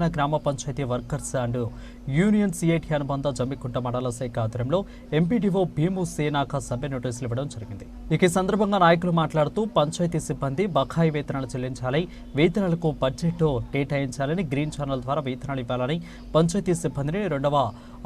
తెలంగాణ గ్రామ panchayat workers and union CIT అనుబంధ జమ్మికుంట మండల శాఖ ఆధ్వర్యంలో ఎంపీడీఓ భీము సేనాక సభ్య నోటీసులు ఇవ్వడం జరిగింది. ఇక ఈ సందర్భంగా నాయకులు మాట్లాడుతూ పంచాయతీ సిబ్బంది బకాయి వేతనాలు చెల్లించాలి వేతనాలకు బడ్జెట్ కేటాయించాలని గ్రీన్ ఛానల్ ద్వారా వేతనాలు ఇవ్వాలని పంచాయతీ సిబ్బందిని రెండవ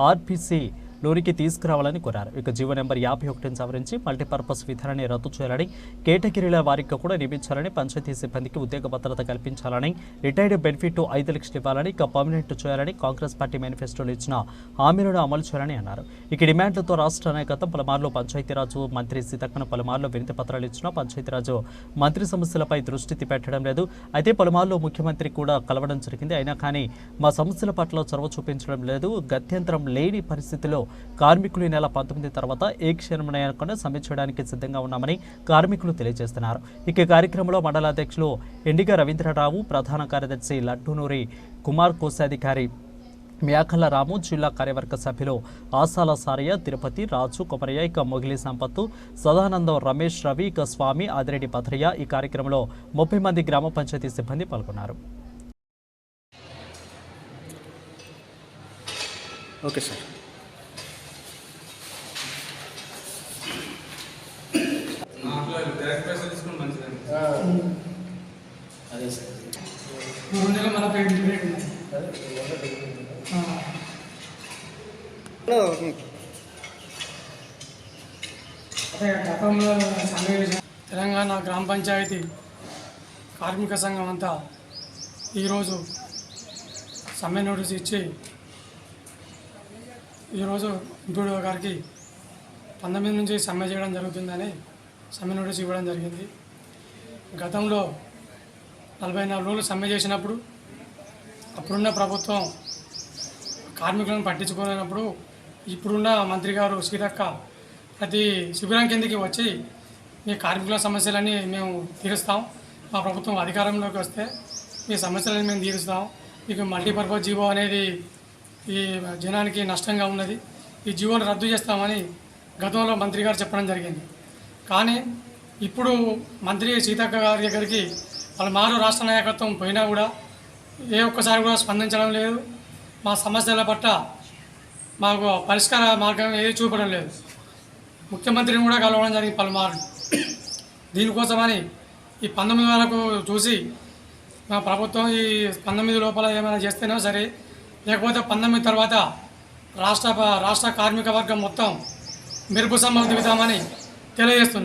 ఆర్పిసి లోనికి తీసుకురావాలని కోరారు. ఇక జీవో నెంబర్ యాభై ఒకటిని సవరించి మల్టీపర్పస్ విధానాన్ని రద్దు చేయాలని కేటగిరీల వారికి కూడా నియమించాలని పంచాయతీ సిబ్బందికి ఉద్యోగ భద్రత కల్పించాలని రిటైర్డ్ బెనిఫిట్ ఐదు లక్షలు ఇవ్వాలని ఇక పర్మనెంట్ చేయాలని కాంగ్రెస్ పార్టీ మేనిఫెస్టోలో ఇచ్చిన హామీలను అమలు చేయాలని అన్నారు. ఇక డిమాండ్లతో రాష్ట్ర నాయకత్వం పలుమార్లు పంచాయతీరాజు మంత్రి సీతక్కను పలుమార్లు వినతి పత్రాలు ఇచ్చినా పంచాయతీరాజు మంత్రి సమస్యలపై దృష్టి పెట్టడం లేదు. అయితే పలుమార్లు ముఖ్యమంత్రి కూడా కలవడం జరిగింది. అయినా కానీ మా సమస్యల పట్ల చొరవ చూపించడం లేదు. గత్యంతరం లేని పరిస్థితిలో కార్మికులు ఈ నెల పంతొమ్మిది తర్వాత ఏ క్షణమైనా సమ్మె చేయడానికి సిద్ధంగా ఉన్నామని కార్మికులు తెలియజేస్తున్నారు. ఇక కార్యక్రమంలో మండల అధ్యక్షులు ఎండిగ రవీంద్రరావు ప్రధాన కార్యదర్శి లడ్డూనూరి కుమార్ కోశాధికారి మేకల రాము జిల్లా కార్యవర్గ సభ్యులు ఆసాల సారయ్య తిరుపతి రాజు కొమరయ్య ఇక మొగిలి సంపత్తు సదానందం రమేష్ రవి ఇక స్వామి ఆదిరెడ్డి భద్రయ్య ఈ కార్యక్రమంలో ముప్పై మంది గ్రామ పంచాయతీ సిబ్బంది పాల్గొన్నారు. Okay sir. తీసుకుని మంచిదండి అదే సార్. నెలలు అదే గతంలో చేసిన తెలంగాణ గ్రామ పంచాయతీ కార్మిక సంఘం అంతా ఈరోజు సమ్మె నోటీస్ ఇచ్చి ఈరోజు ఎంపీడీఓ గారికి పంతొమ్మిది నుంచి సమ్మె చేయడం జరుగుతుందని సమ్మె నోటీస్ ఇవ్వడం జరిగింది. గతంలో నలభై నాలుగు రోజులు సమ్మె చేసినప్పుడు అప్పుడున్న ప్రభుత్వం కార్మికులను పట్టించుకోలేనప్పుడు ఇప్పుడున్న మంత్రి గారు సీతక్క ప్రతి శిబిరం కిందికి వచ్చి మీ కార్మికుల సమస్యలన్నీ మేము తీరుస్తాం. మా ప్రభుత్వం అధికారంలోకి వస్తే మీ సమస్యలను మేము తీరుస్తాం. మీకు మల్టీపర్పస్ జీవో అనేది ఈ జనానికి నష్టంగా ఉన్నది. ఈ జీవోను రద్దు చేస్తామని గతంలో మంత్రి గారు చెప్పడం జరిగింది. కానీ ఇప్పుడు మంత్రి సీతక్క గారి దగ్గరికి వాళ్ళ మారు రాష్ట్ర నాయకత్వం పోయినా కూడా ఏ ఒక్కసారి కూడా స్పందించడం లేదు. మా సమస్యల పట్ల మాకు పరిష్కార మార్గం ఏది చూపడం లేదు. ముఖ్యమంత్రిని కూడా కలవడం జరిగింది పలుమార్లు. దీనికోసమని ఈ పంతొమ్మిది వరకు చూసి మా ప్రభుత్వం ఈ పంతొమ్మిది లోపల ఏమైనా చేస్తేనో సరే లేకపోతే పంతొమ్మిది తర్వాత రాష్ట్ర రాష్ట్ర కార్మిక వర్గం మొత్తం మెరుపు సంబంధితామని తెలియజేస్తున్నాం.